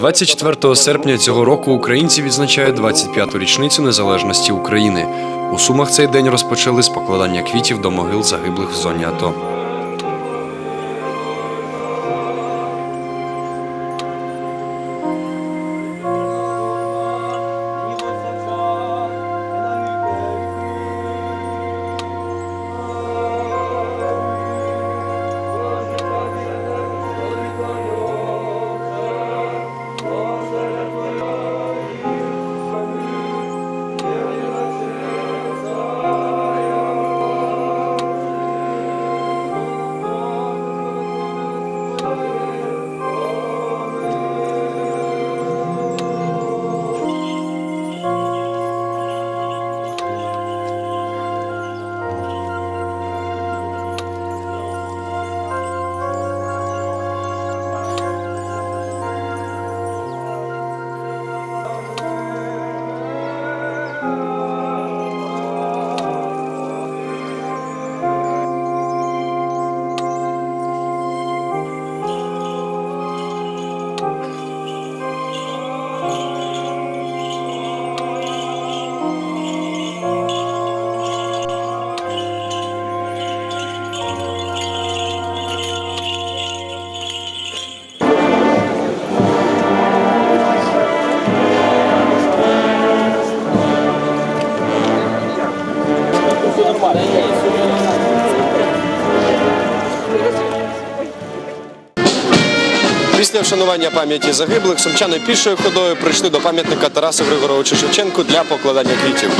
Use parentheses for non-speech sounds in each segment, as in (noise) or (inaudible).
24 серпня цього року українці відзначають 25-ту річницю незалежності України. У Сумах цей день розпочали з покладання квітів до могил загиблих в зоні АТО. Після вшанування пам'яті загиблих сумчани пішою ходою прийшли до пам'ятника Тарасу Григоровичу Шевченку для покладання квітів.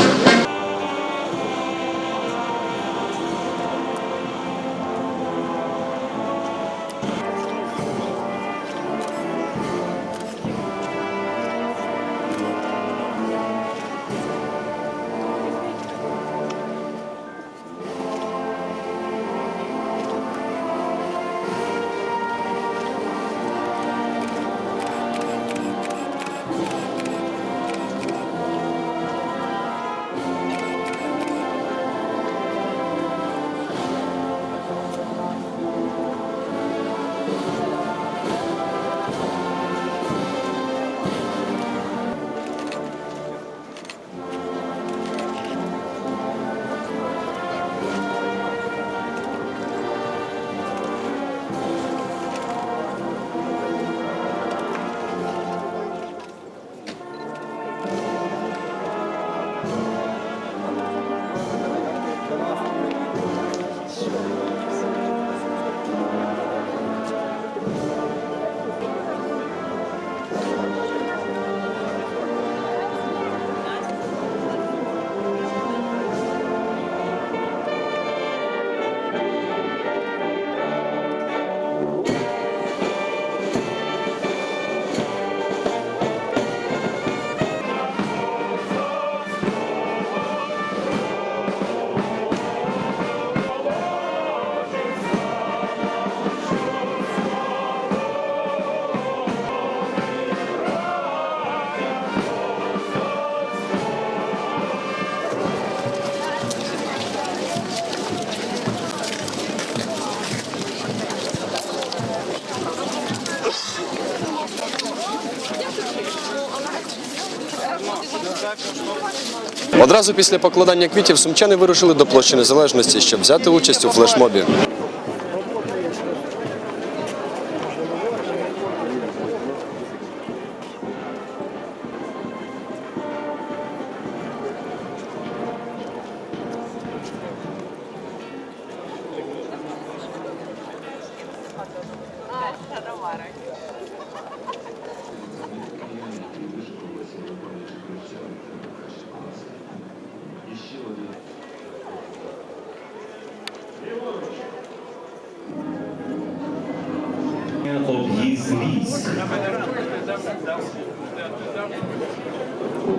Одразу після покладання квітів сумчани вирушили до площі незалежності, щоб взяти участь у флешмобі.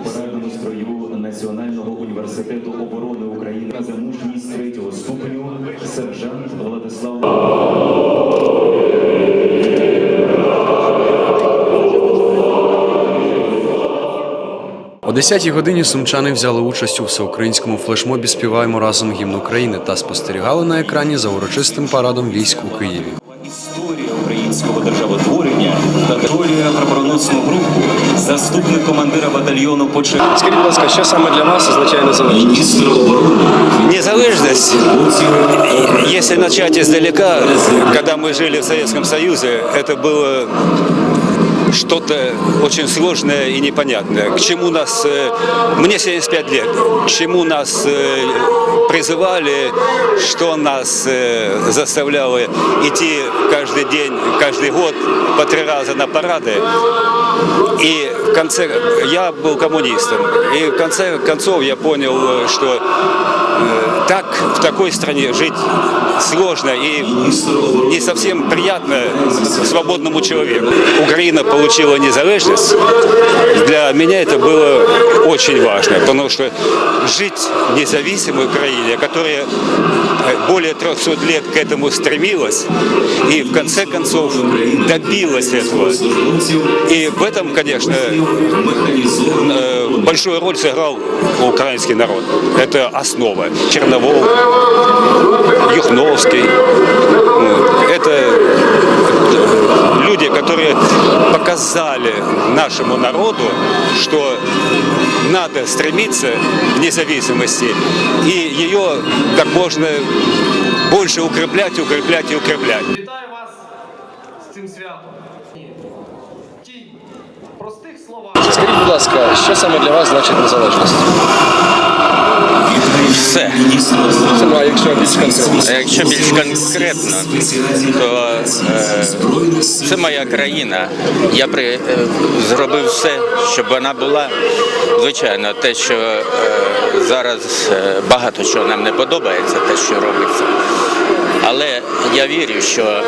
Парадному строю Національного університету оборони України за мужність третього ступеню сержант Владислав. О 10-й годині сумчани взяли участь у всеукраїнському флешмобі Співаємо разом гімн України та спостерігали на екрані за урочистим парадом військ у Києві. заступник командира батальйону поче. Скажіть, будь ласка, що саме для вас означає незалежність? Міністр оборони Незалежность, если начать издалека, когда мы жили в Советском Союзе, это было что-то очень сложное и непонятное. К чему нас, э, мне 75 лет, к чему нас э, призывали, что нас э, заставляло идти каждый день, каждый год по три раза на парады. И в конце, я был коммунистом, и в конце концов я понял, что так в такой стране жить сложно и не совсем приятно свободному человеку. Украина получила незалежность. Для меня это было очень важно, потому что жить в независимой Украине, которая э, более 300 лет к этому стремилась и в конце концов добилась этого. И в этом, конечно, э, большую роль сыграл украинский народ. Это основа. Черновол, Юхновский Это люди, которые показали нашему народу, что надо стремиться к независимости и ее как можно больше укреплять, укреплять и укреплять. Вітаю вас з цим святом. Ті простих словах. Скажіть, будь ласка, що саме для вас значить незалежність? Все. Ну, а якщо більш конкретно? А Якщо більш конкретно, то е, це моя країна. Я при, е, зробив все, щоб вона була. Звичайно, те, що е, зараз е, багато чого нам не подобається, те, що робиться. Але я вірю, що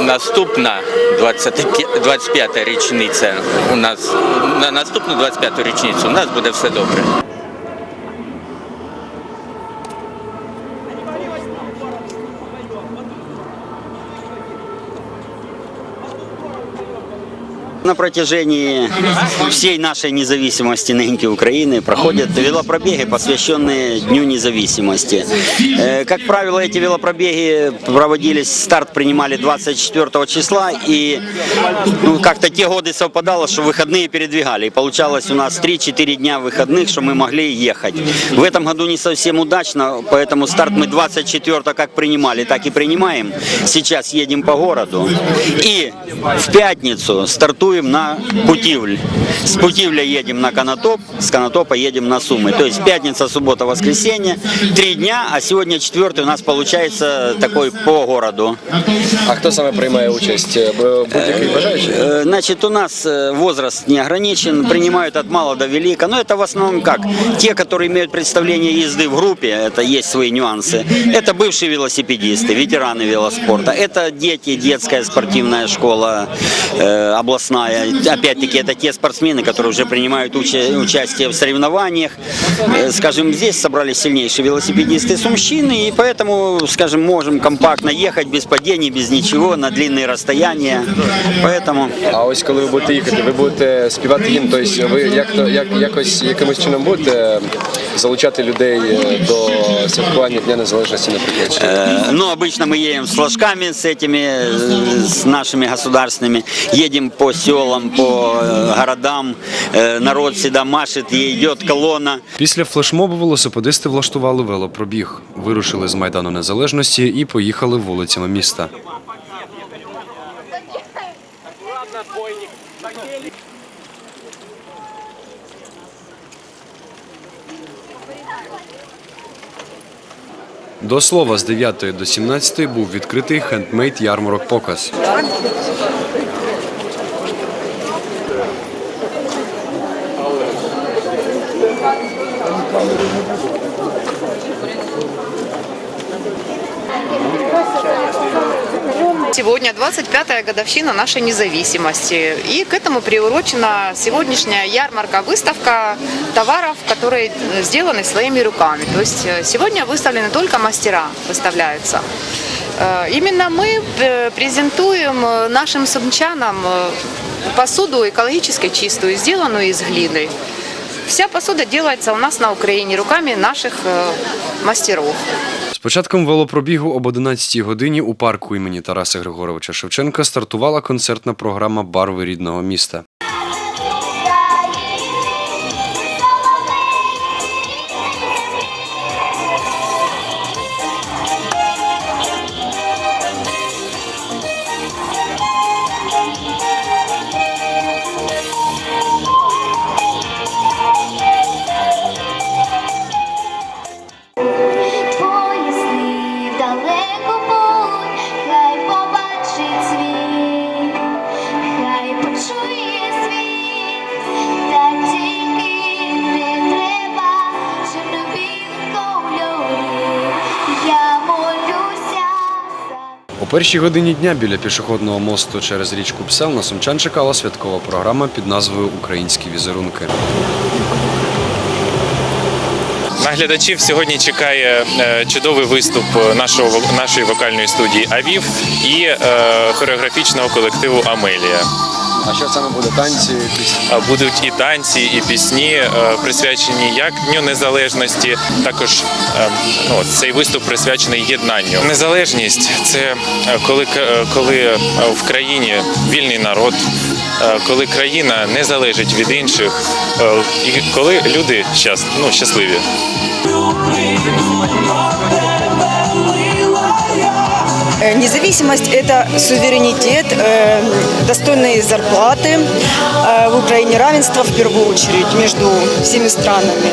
наступна 25 25-та річниця у нас на наступну 25-ту річницю у нас буде все добре. На протяжении всей нашей независимости нынки Украины проходят велопробеги, посвященные Дню независимости. Э, Как правило, эти велопробеги проводились, старт принимали 24 числа, и ну, как-то те годы совпадало, что выходные передвигали. И получалось у нас 3-4 дня выходных, что мы могли ехать. В этом году не совсем удачно, поэтому старт мы 24 как принимали, так и принимаем. Сейчас едем по городу. И в пятницу стартуем на Путивль. С Путивля едем на Конотоп, с Конотопа едем на Сумы. То есть пятница, суббота, воскресенье. Три дня, а сегодня четвертый у нас получается такой по городу. А хто саме приймає участь? Е, б- Будь-який бажаючий? Э, Значит, у нас э, возраст не ограничен, принимают от мала до велика. Но это в основном как? Те, которые имеют представление езды в группе, это есть свои нюансы. Это бывшие велосипедисты, ветераны велоспорта. Это дети, детская спортивная школа э, областная. Опять-таки, это те спортсмены, которые уже принимают уча- участие в соревнованиях. Э, Скажем, здесь собрались сильнейшие велосипедисты сумщины, и поэтому, скажем, можем компактно ехать без падений, без ничего, на длинные расстояния. Поэтому А ось коли ви будете їхати, ви будете співати гімн, тобто ви як то як якось якимось чином будете залучати людей е, до святкування Дня Незалежності, наприклад. чи- Э, Ну, обычно мы едем с флажками, с этими, э, с нашими государственными, едем по селам, по э, городам, Э, народ всегда машет, и идет колонна. Після флешмобу велосипедисти влаштували велопробіг, вирушили з майдану незалежності і поїхали вулицями міста. До слова, з 9 до 17 був відкритий хендмейд ярмарок показ. Сегодня 25-я годовщина нашей независимости. И к этому приурочена сегодняшняя ярмарка-выставка товаров, которые сделаны своими руками. То есть э, сегодня выставлены только мастера, выставляются. Э, Именно мы э, презентуем нашим сумчанам посуду экологически чистую, сделанную из глины. Вся посуда делается у нас на Украине руками наших мастеров. Початком велопробігу об 11 годині у парку імені Тараса Григоровича Шевченка стартувала концертна програма Барви рідного міста. Першій годині дня біля пішохідного мосту через річку Псел на сумчан чекала святкова програма під назвою Українські візерунки. На глядачів сьогодні чекає е, чудовий виступ нашого нашої вокальної студії Авів і е, хореографічного колективу Амелія. А що саме буде танці? А Будуть і танці, і пісні е, присвячені як Дню Незалежності. Також е, ну, цей виступ присвячений єднанню. Незалежність це е, коли к- коли в країні вільний народ, коли країна не залежить від інших, і коли люди щас, ну, щасливі. Э, Независимость – это суверенитет, э, достойные зарплаты, э, в Украине равенство в первую очередь между всеми странами.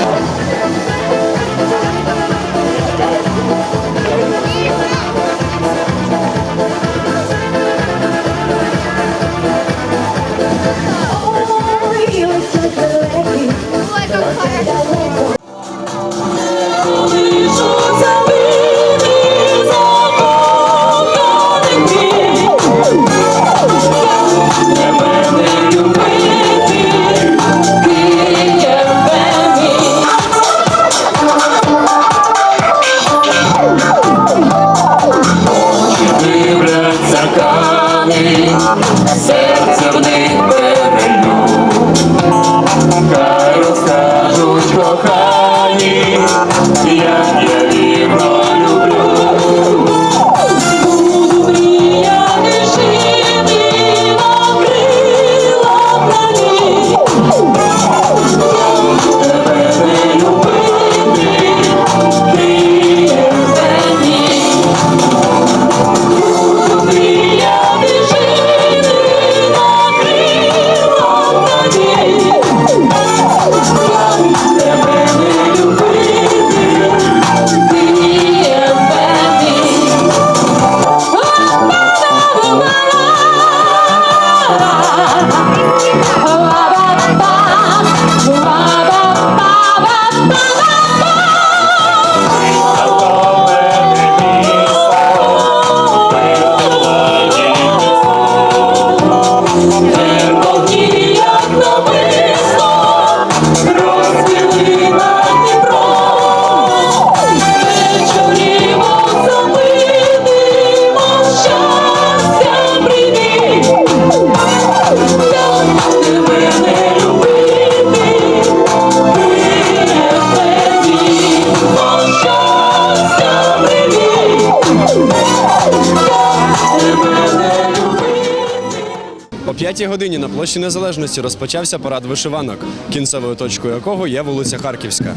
Площі Незалежності розпочався парад вишиванок, кінцевою точкою якого є вулиця Харківська.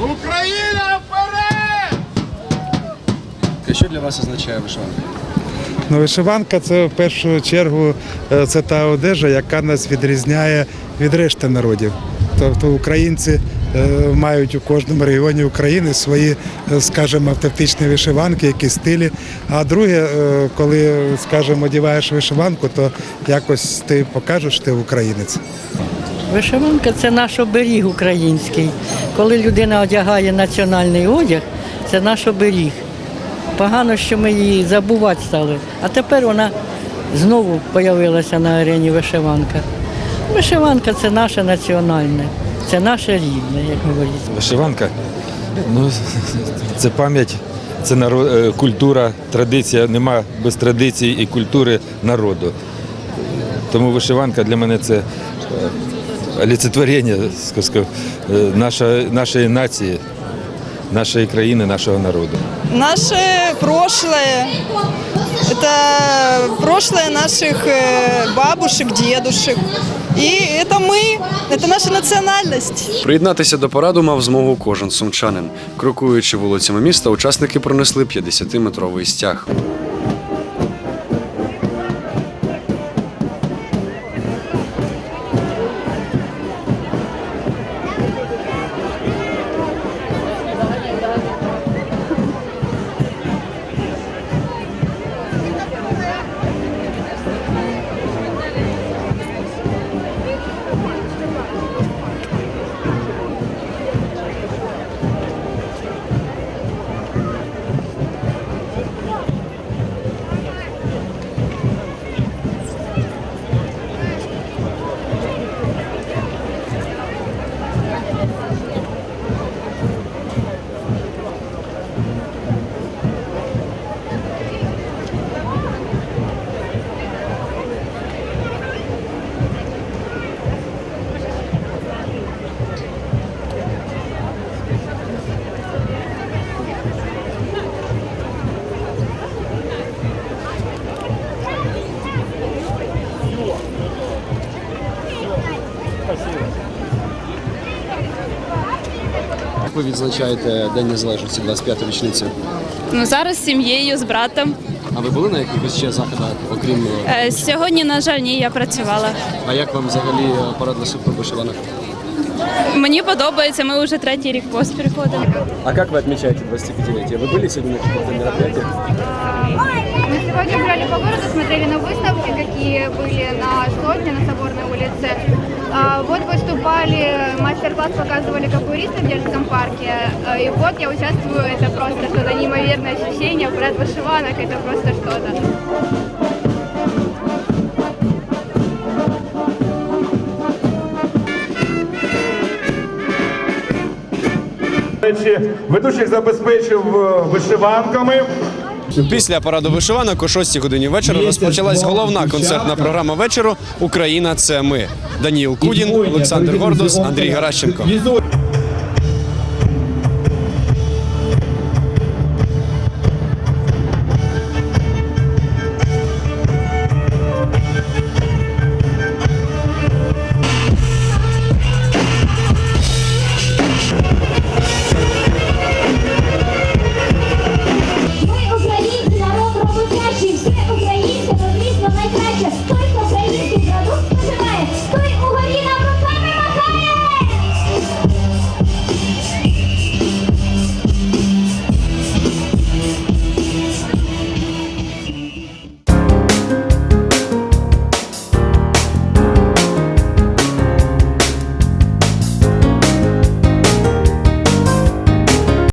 Україна вперед! Що для вас означає вишиванка? Ну, вишиванка це в першу чергу е, це та одежа, яка нас відрізняє від решти народів. Тобто українці е, мають у кожному регіоні України свої, е, скажімо, автентичні вишиванки, які стилі. А друге, коли, скажімо, одягаєш вишиванку, то якось ти покажеш, ти українець. Вишиванка – це наш оберіг український. Коли людина одягає національний одяг, це наш оберіг. Погано, що ми її забувати стали. А тепер вона знову з'явилася на арені вишиванка. Вишиванка це наше національне, це наше рідне, як говорять. Вишиванка Ну, (laughs) це пам'ять, це наро- е, культура, традиція. Нема без традиції і культури народу. Тому вишиванка для мене це е, олицетворення е, нашої нації, нашої країни, нашого народу. Наше прошлое, это прошлое наших э, бабушек, дедушек. И это мы, это наша национальность. Приєднатися до параду мав змогу кожен сумчанин. Крокуючи вулицями міста, учасники пронесли 50-метровий стяг. відзначаєте День Незалежності 25 річницю. Ну зараз з сім'єю, з братом. А ви були на якихось ще заходах, окрім Е, Сьогодні, на жаль, ні, я працювала. а як вам взагалі е, парад на супер вишиванок? Мені подобається, ми вже третій рік поспіль ходимо. А как вы отмечаете 25-летие? Вы были сегодня на каких-то мероприятиях? Мы сегодня гуляли по городу, смотрели на выставки, какие были на Сотне, на Соборной улице. А, Вот выступали, мастер-класс показывали капуристы в детском парке. А, И вот я участвую, это просто что-то неимоверное ощущение. Брат вышиванок, это просто что-то. Ведучих забезпечив е, вишиванками. Після параду вишиванок о 6 годині вечора розпочалась головна концертна програма вечору Україна це ми. Даніїл Кудін, Олександр Гордус, Андрій Гаращенко.